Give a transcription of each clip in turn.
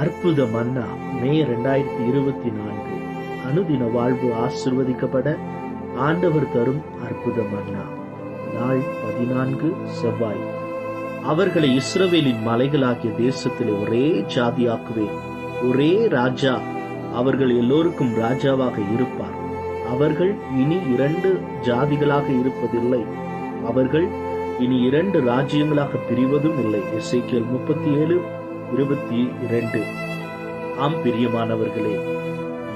அற்புத மன்னா மே ரெண்டாயிரத்தி இருபத்தி நான்கு. அனுதின வாழ்வு ஆசிர்வதிக்கப்பட ஆண்டவர் தரும் அற்புத மன்னா நாள் பதினான்கு செவ்வாய். அவர்களை இஸ்ரவேலின் மலைகளாகிய தேசத்திலே ஒரே ஜாதியாக்குவேன். ஒரே ராஜா அவர்கள் எல்லோருக்கும் ராஜாவாக இருப்பார். அவர்கள் இனி இரண்டு ஜாதிகளாக இருப்பதில்லை. அவர்கள் இனி இரண்டு ராஜ்யங்களாக பிரிவதும் இல்லை. எசேக்கியல் முப்பத்தி ஏழு இருபத்தி இரண்டு. ஆம் பிரியமானவர்களே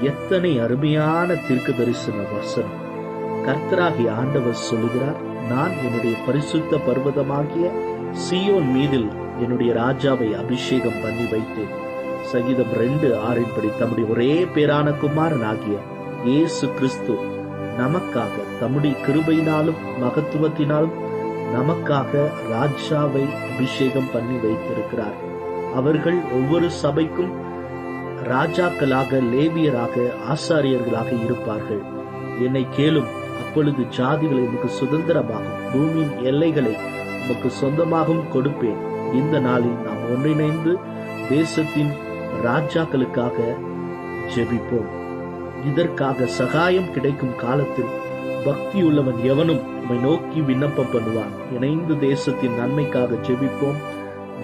எத்தனை அருமையான தீர்க்க தரிசன வசனம். கர்த்தராகி ஆண்டவர் சொல்லுகிறார் நான் என்னுடைய பரிசுத்த பர்வதமாகிய சியோன் மீதில் என்னுடைய ராஜாவை அபிஷேகம் பண்ணி வைத்தேன். சங்கீதம் ரெண்டு ஆறின்படி தம்முடைய ஒரே பேரான குமாரன் ஆகிய இயேசு கிறிஸ்து நமக்காக தம்முடைய கிருபையினாலும் மகத்துவத்தினாலும் நமக்காக ராஜாவை அபிஷேகம் பண்ணி வைத்திருக்கிறார். அவர்கள் ஒவ்வொரு சபைக்கும் ராஜாக்களாக லேவியராக ஆசாரியர்களாக இருப்பார்கள். என்னை கேளும் அப்பொழுது ஜாதிகளை உமக்கு சுதந்திரமாகும். பூமியின் எல்லைகளை உமக்கு சொந்தமாகவும் கொடுப்பேன். இந்த நாளில் நாம் ஒன்றிணைந்து தேசத்தின் ராஜாக்களுக்காக ஜெபிப்போம். இதற்காக சகாயம் கிடைக்கும் காலத்தில் பக்தி உள்ளவன் எவனும் உம்மை நோக்கி விண்ணப்பம் பண்ணுவான். இணைந்து தேசத்தின் நன்மைக்காக ஜெபிப்போம்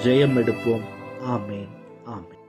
ஜெயம் எடுப்போம். ஆமேன் ஆமேன்.